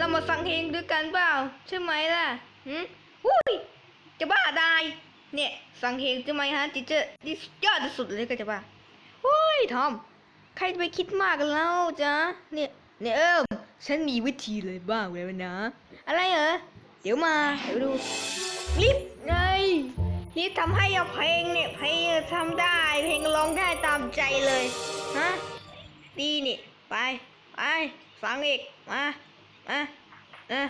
เรามาฟังเพลงด้วยกันเปล่า ใช่ไหมล่ะหืมหุ้ย จะบ้าได้เนี่ยฟังเพลงใช่ไหมฮะจิเจอร์ยอดที่สุดเลยก็จะบ้าหุ้ยทอม ใครจะไปคิดมากกันแล้วจ๊ะ เนี่ย เนี่ยเอิมฉันมีวิธีเลยบ้างเลยนะ อะไรเหรอ เดี๋ยวมาเดี๋ยวดูรีบไงนี่ทำให้เอาเพลงเนี่ยเพลงทำได้ เพลงร้องได้ตามใจเลย ฮะ ดีนี่ ไป ไป ฟังอีก มา มานะ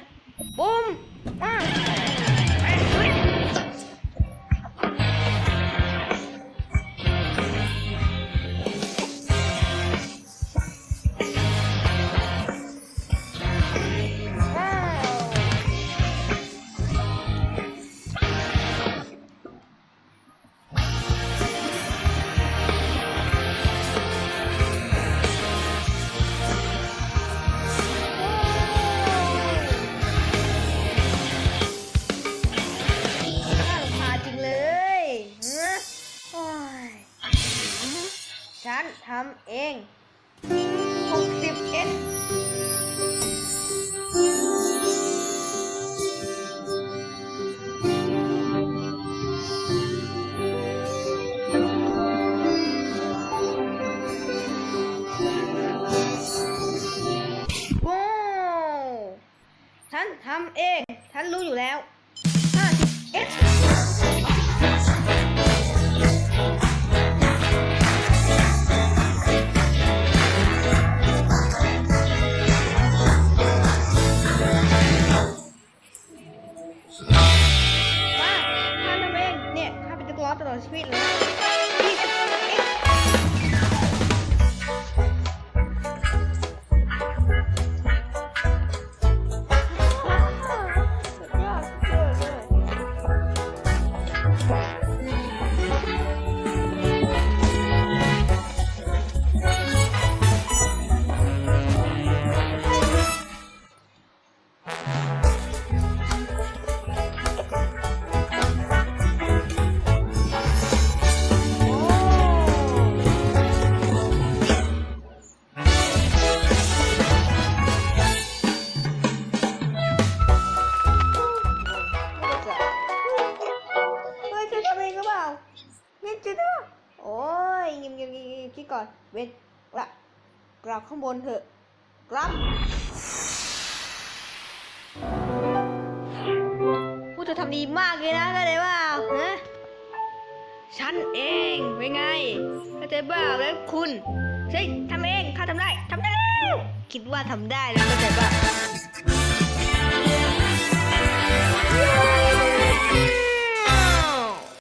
ฉันทำเอง 61ฉันทำเอง ฉันรู้อยู่แล้ว 51 ลอดชีวิตเลยยี่ นี่จะนะโอ้ยเงียบเงียบเงียบเงียบคิดก่อน เว้นกลับกลับข้างบนเถอะกลับพูดจะทำดีมากเลยนะเข้าใจเปล่าฮะฉันเองเป็นไงเข้าใจเปล่าแล้วคุณใช่ทำเองข้าทำได้ทำได้แล้วคิดว่าทำได้แล้วเข้าใจเปล่า